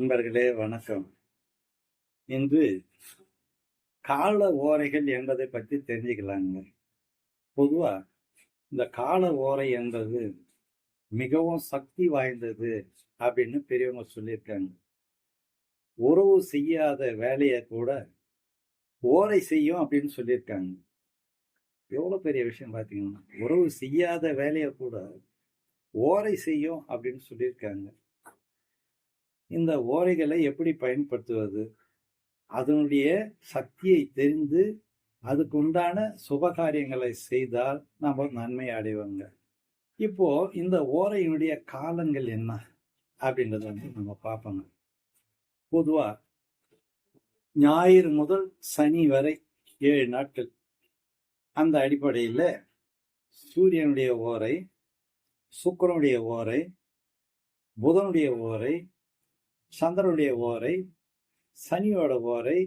நண்பர்களே வணக்கம். இன்று கால ஓரைகள் என்பதை பற்றி தெரிஞ்சுக்கலாங்க. பொதுவா இந்த கால ஓரை என்பது மிகவும் சக்தி வாய்ந்தது அப்படின்னு பெரியவங்க சொல்லியிருக்காங்க. உறவு செய்யாத வேலையை கூட ஓரை செய்யும் அப்படின்னு சொல்லியிருக்காங்க. எவ்வளோ பெரிய விஷயம் பார்த்தீங்கன்னா உறவு செய்யாத வேலையை கூட ஓரை செய்யும் அப்படின்னு சொல்லியிருக்காங்க. இந்த ஓரைகளை எப்படி பயன்படுத்துவது? அதனுடைய சக்தியை தெரிந்து அதுக்கு உண்டான சுபகாரியங்களை செய்தால் நம்ம நன்மை அடைவாங்க. இப்போ இந்த ஓரையினுடைய காலங்கள் என்ன? அப்படின்றத வந்து நம்ம பார்ப்போங்க. பொதுவா ஞாயிறு முதல் சனி வரை ஏழு நாட்கள். அந்த அடிப்படையில் சூரியனுடைய ஓரை சுக்கிரனுடைய ஓரை புதனுடைய ஓரை சந்திரனுடைய ஓரை சனியோட ஓரை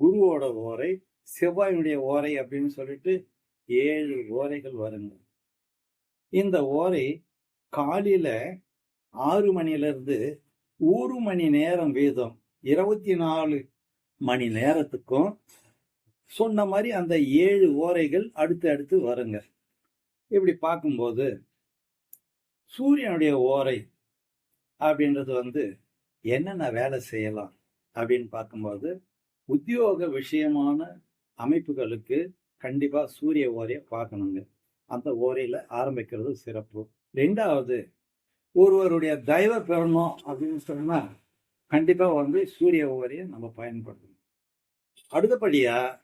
குருவோட ஓரை செவ்வாயினுடைய ஓரை அப்படின்னு சொல்லிட்டு ஏழு ஓரைகள் வருங்க. இந்த ஓரை காலையில ஆறு மணிலிருந்து ஒரு மணி நேரம் வீதம் இருபத்தி நாலு மணி நேரத்துக்கும் சொன்ன மாதிரி அந்த ஏழு ஓரைகள் அடுத்து அடுத்து வருங்க. இப்படி பார்க்கும்போது சூரியனுடைய ஓரை அப்படின்றது வந்து என்னென்ன வேலை செய்யலாம் அப்படின்னு பார்க்கும்போது உத்தியோக விஷயமான அமைப்புகளுக்கு கண்டிப்பாக சூரிய ஓரையை பார்க்கணுங்க. அந்த ஓரையில் ஆரம்பிக்கிறது சிறப்பு. ரெண்டாவது ஒருவருடைய தயவை பெறணும் அப்படின்னு சொன்னால் கண்டிப்பாக வந்து சூரிய ஓரையை நம்ம பயன்படுத்தணும். அடுத்தபடியாக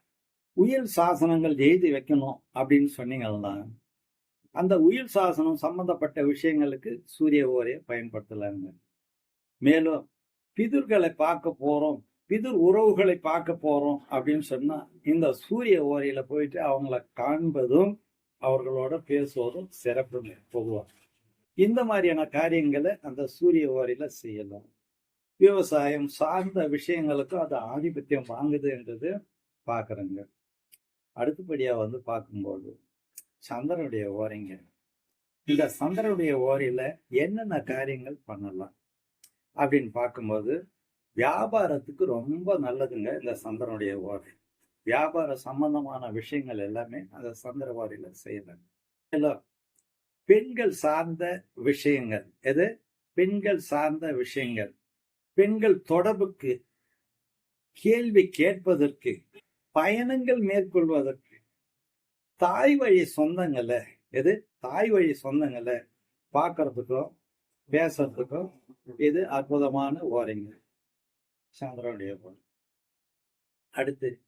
உயிர் சாசனங்கள் எழுதி வைக்கணும் அப்படின்னு சொன்னீங்கன்னா அந்த உயிர் சாசனம் சம்பந்தப்பட்ட விஷயங்களுக்கு சூரிய ஓரையை பயன்படுத்தலாங்க. மேலும் பிதுர்களை பார்க்க போறோம் பிதுர் உறவுகளை பார்க்க போறோம் அப்படின்னு சொன்னா இந்த சூரிய ஓரையில போயிட்டு அவங்கள காண்பதும் அவர்களோட பேசுவதும் சிறப்பு பொதுவா. இந்த மாதிரியான காரியங்களை அந்த சூரிய ஓரையில செய்யலாம். விவசாயம் சார்ந்த விஷயங்களுக்கும் அது ஆதிபத்தியம் வாங்குது என்றது பார்க்குறேங்க அடுத்தபடியா வந்து பார்க்கும்போது சந்திரனுடைய ஓரைங்க. இந்த சந்திரனுடைய ஓரையில என்னென்ன காரியங்கள் பண்ணலாம்? அப்படின்னு பார்க்கும்போது வியாபாரத்துக்கு ரொம்ப நல்லதுங்க இந்த சந்திரனுடைய ஓரை வியாபார சம்பந்தமான விஷயங்கள் எல்லாமே அந்த சந்திர செய்யறாங்க. எல்லாம் பெண்கள் சார்ந்த விஷயங்கள். எது? பெண்கள் சார்ந்த விஷயங்கள். பெண்கள் தொடர்புக்கு கேள்வி கேட்பதற்கு பயணங்கள் மேற்கொள்வதற்கு. தாய் வழி சொந்தங்களை எது? தாய் வழி சொந்தங்களை பார்க்கறதுக்கும் பேசுறதுக்கும் இது அற்புதமான ஓரைங்க. சந்திரனுடைய ஓரை அடுத்து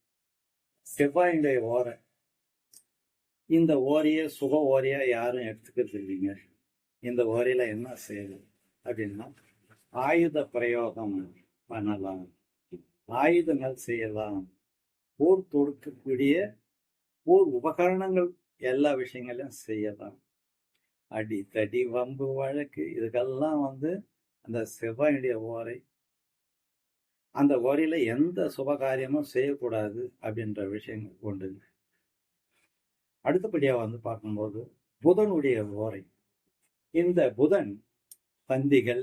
செவ்வாயினுடைய ஓரை. இந்த ஓரையை சுக ஓரியா யாரும் எடுத்துக்கிறது இல்லைங்க. இந்த ஓரையில என்ன செய்யுது அப்படின்னா ஆயுத பிரயோகம் பண்ணலாம். ஆயுதங்கள் செய்யலாம். போர் தொடுக்கக்கூடிய போர் உபகரணங்கள் எல்லா விஷயங்களையும் செய்யலாம். அடி தடி வம்பு வழக்கு இதுக்கெல்லாம் வந்து அந்த செவ்வாயினுடைய ஓரை அந்த ஓரையில எந்த சுபகாரியமும் செய்யக்கூடாது அப்படின்ற விஷயங்கள் கொண்டு அடுத்தபடியா வந்து பார்க்கும்போது புதனுடைய ஓரை. இந்த புதன் பந்திகள்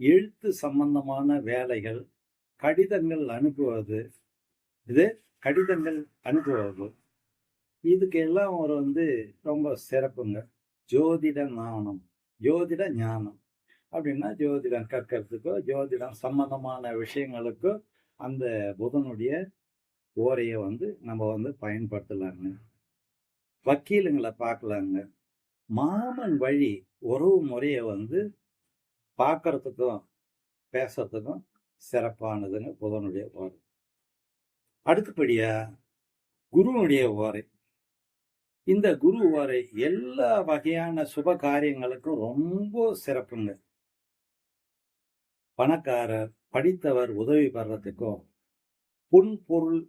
எழுத்து சம்பந்தமான வேலைகள் கடிதங்கள் அனுப்புவது இது கடிதங்கள் அனுப்புவது இதுக்கு எல்லாம் ஒரு வந்து ரொம்ப சிறப்புங்க. ஜோதிட ஞானம் ஜோதிட ஞானம். அப்படின்னா ஜோதிடம் கற்கிறதுக்கோ ஜோதிடம் சம்பந்தமான விஷயங்களுக்கோ அந்த புதனுடைய ஓரையை வந்து நம்ம வந்து பயன்படுத்தலாங்க. வக்கீலுங்களை பார்க்கலாங்க. மாமன் வழி உறவு முறையை வந்து பார்க்கறதுக்கும் பேசுறதுக்கும் சிறப்பானதுங்க புதனுடைய ஓரை. அடுத்தபடியா குருவனுடைய ஓரை. இந்த குரு ஓரை எல்லா வகையான சுப காரியங்களுக்கும் ரொம்ப சிறப்புங்க. பணக்காரர் படித்தவர் உதவி பெறத்துக்கும் புன் பொருள்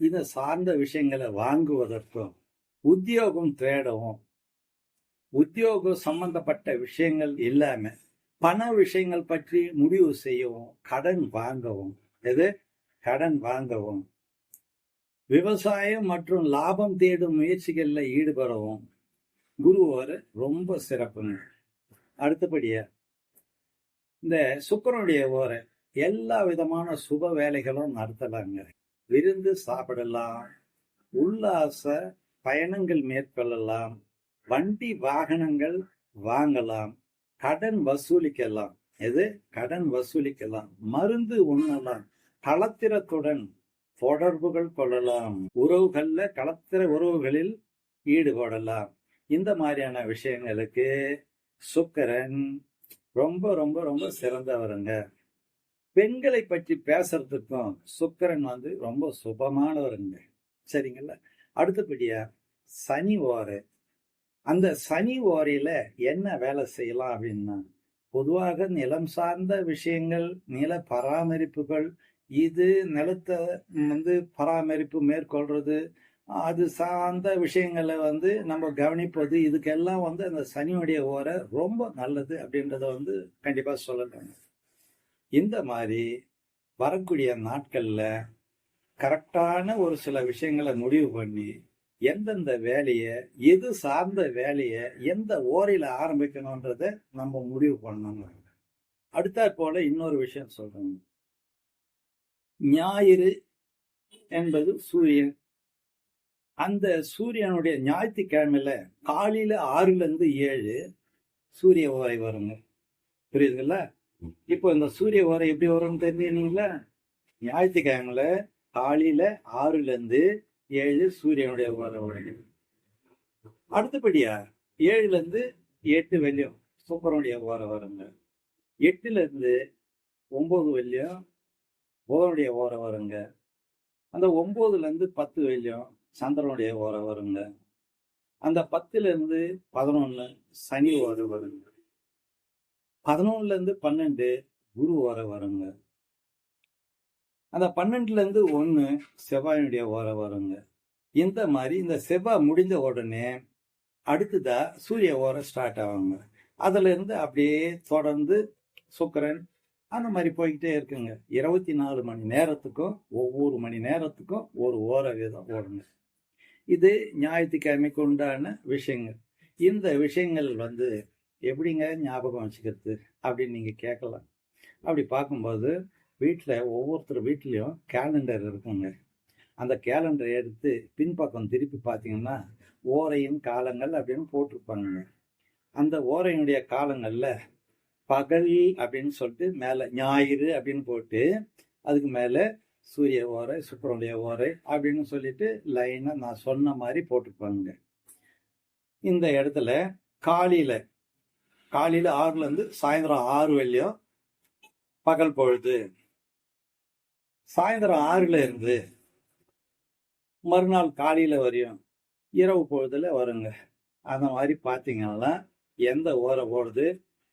இதை சார்ந்த விஷயங்களை வாங்குவதற்கும் உத்தியோகம் தேடவும் உத்தியோகம் சம்பந்தப்பட்ட விஷயங்கள் இல்லாம பண விஷயங்கள் பற்றி முடிவு செய்யவும் கடன் வாங்கவும் எது? கடன் வாங்கவும் விவசாயம் மற்றும் லாபம் தேடும் முயற்சிகளில் ஈடுபடவும் குருவார் ரொம்ப சிறப்புங்க. அடுத்தபடியா இந்த சுக்கரனுடைய ஓரை எல்லா விதமான சுப வேலைகளும் நடத்தலாங்க. விருந்து சாப்பிடலாம் உல்லாச பயணங்கள் மேற்கொள்ளலாம் வண்டி வாகனங்கள் வாங்கலாம் கடன் வசூலிக்கலாம். எது? கடன் வசூலிக்கலாம். மருந்து உண்ணலாம் களத்திரத்துடன் தொடர்புகள் கொள்ளலாம் உறவுகள்ல களத்திர உறவுகளில் ஈடுபடலாம். இந்த மாதிரியான விஷயங்களுக்கு சுக்கரன் ரொம்ப ரொம்ப ரொம்ப சிறந்தவருங்க. பெண்களை பற்றி பேசுறதுக்கும் சுக்கரன் வந்து ரொம்ப சுபமானவருங்க. சரிங்களா? அடுத்தபடியா சனி ஓரை அந்த சனி ஓரையில என்ன வேலை செய்யலாம் அப்படின்னா பொதுவாக நிலம் சார்ந்த விஷயங்கள் நில பராமரிப்புகள் இது நிலத்தை வந்து பராமரிப்பு மேற்கொள்றது அது சார்ந்த விஷயங்களை வந்து நம்ம கவனிப்பது இதுக்கெல்லாம் வந்து அந்த சனியுடைய ஓரை ரொம்ப நல்லது அப்படின்றத வந்து கண்டிப்பாக சொல்லலாங்க இந்த மாதிரி வரக்கூடிய நாட்களில் கரெக்டான ஒரு சில விஷயங்களை முடிவு பண்ணி எந்தெந்த வேலையை எது சார்ந்த வேலையை எந்த ஓரையில் ஆரம்பிக்கணுன்றத நம்ம முடிவு பண்ணணும். அடுத்தாற் போல இன்னொரு விஷயம் சொல்றேன். ஞாயிறு என்பது சூரியன். அந்த சூரியனுடைய ஞாயிற்றுக்கிழமையில காலையில ஆறுல இருந்து ஏழு சூரிய ஓரை வருங்க. புரியுதுங்களா? இப்போ இந்த சூரிய ஓரை எப்படி வரும்னு தெரிஞ்சுங்களா ஞாயிற்றுக்கிழமையில காலையில ஆறுல இருந்து ஏழு சூரியனுடைய ஓரை வரும் அடுத்தபடியா ஏழுல இருந்து எட்டு வெள்ளியம் சூப்பரனுடைய ஓரை வருங்க. எட்டுல இருந்து ஒன்பது வெள்ளியம் புதனுடைய ஓரை வருங்க. அந்த ஒன்பதுல இருந்து பத்து வெள்ளியம் சந்திரனுடைய ஓரை வருங்க. அந்த பத்துலேருந்து பதினொன்று சனி ஓரை வருங்க. பதினொன்னுலேருந்து பன்னெண்டு குரு ஓரை வருங்க. அந்த பன்னெண்டுலேருந்து ஒன்று செவ்வாயினுடைய ஓரை வருங்க. இந்த மாதிரி இந்த செவ்வாய் முடிந்த உடனே அடுத்ததா சூரிய ஓரம் ஸ்டார்ட் ஆகுங்க. அதுலேருந்து அப்படியே தொடர்ந்து சுக்கரன் அந்த மாதிரி போய்கிட்டே இருக்குங்க. இருபத்தி நாலு மணி நேரத்துக்கும் ஒவ்வொரு மணி நேரத்துக்கும் ஒரு ஓர வீதம் ஓடுங்க. இது ஞாயிற்றுக்கிழமைக்கு உண்டான விஷயங்கள். இந்த விஷயங்கள் வந்து எப்படிங்க ஞாபகம் வச்சுக்கிறது அப்படின்னு நீங்கள் கேட்கலாம். அப்படி பார்க்கும்போது வீட்டில் ஒவ்வொருத்தர் வீட்லேயும் கேலண்டர் இருக்குங்க. அந்த கேலண்டரை எடுத்து பின்பக்கம் திருப்பி பார்த்தீங்கன்னா ஓரையின் காலங்கள் அப்படின்னு போட்டிருப்பாங்க அந்த ஓரையினுடைய காலங்களில் பகல் அப்படின்னு சொல்லிட்டு மேலே ஞாயிறு அப்படின்னு போட்டு அதுக்கு மேலே சூரிய ஓரை சுக்கரனுடைய ஓரை அப்படின்னு சொல்லிட்டு லைனாக நான் சொன்ன மாதிரி போட்டுப்பாங்க. இந்த இடத்துல காலையில் காலையில் ஆறுலேருந்து சாயந்தரம் ஆறு வரையும் பகல் பொழுது சாயந்தரம் ஆறுல இருந்து மறுநாள் காலையில் வரையும் இரவு பொழுதுல வருங்க. அந்த மாதிரி பார்த்தீங்கன்னா எந்த ஓரை ஓடுது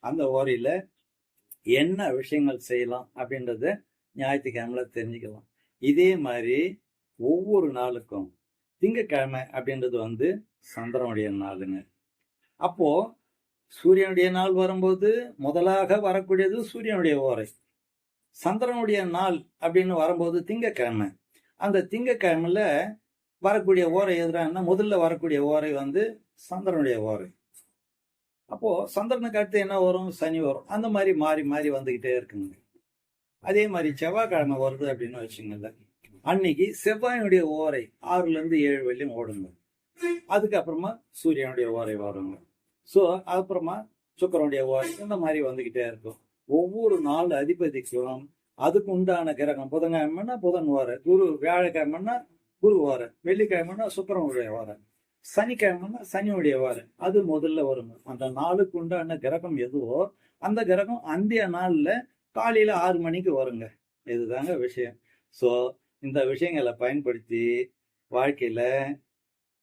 அந்த ஓரையில் என்ன விஷயங்கள் செய்யலாம் அப்படின்றத ஞாயிற்றுக்கிழமையில தெரிஞ்சுக்கலாம். இதே மாதிரி ஒவ்வொரு நாளுக்கும் திங்கக்கிழமை அப்படின்றது வந்து சந்திரனுடைய நாளுங்க. அப்போ சூரியனுடைய நாள் வரும்போது முதலாக வரக்கூடியது சூரியனுடைய ஓரை. சந்திரனுடைய நாள் அப்படின்னு வரும்போது திங்கக்கிழமை. அந்த திங்கக்கிழமையில வரக்கூடிய ஓரை எதிரானா முதல்ல வரக்கூடிய ஓரை வந்து சந்திரனுடைய ஓரை. அப்போ சந்திரனுக்கு அடுத்து என்ன வரும்? சனி வரும். அந்த மாதிரி மாறி மாறி வந்துகிட்டே இருக்குங்க. அதே மாதிரி செவ்வாய்க்கிழமை வருது அப்படின்னு வச்சுங்கள அன்னைக்கு செவ்வாயினுடைய ஓரை ஆறுல இருந்து ஏழு வரையும் ஓடுங்க. அதுக்கப்புறமா சூரியனுடைய ஓரை வருங்க. ஸோ அப்புறமா சுக்கரனுடைய ஓரை இந்த மாதிரி வந்துகிட்டே இருக்கும். ஒவ்வொரு நாள் அதிபதிக்கும் அதுக்கு உண்டான கிரகம் புதன்கிழமைன்னா புதன் ஓரை குரு வியாழக்கிழமைன்னா குரு ஓர வெள்ளிக்கிழமைன்னா சுக்கரனுடைய ஓர சனிக்கிழமைன்னா சனியுடைய ஓரை அது முதல்ல வருங்க. அந்த நாளுக்கு உண்டான கிரகம் எதுவோ அந்த கிரகம் அந்திய நாளில் காலையில் ஆறு மணிக்கு வருங்க. இதுதாங்க விஷயம். ஸோ இந்த விஷயங்களை பயன்படுத்தி வாழ்க்கையில்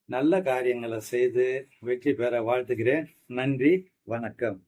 நல்ல காரியங்களை செய்து வெற்றி பெற வாழ்த்துக்கிறேன் நன்றி. வணக்கம்.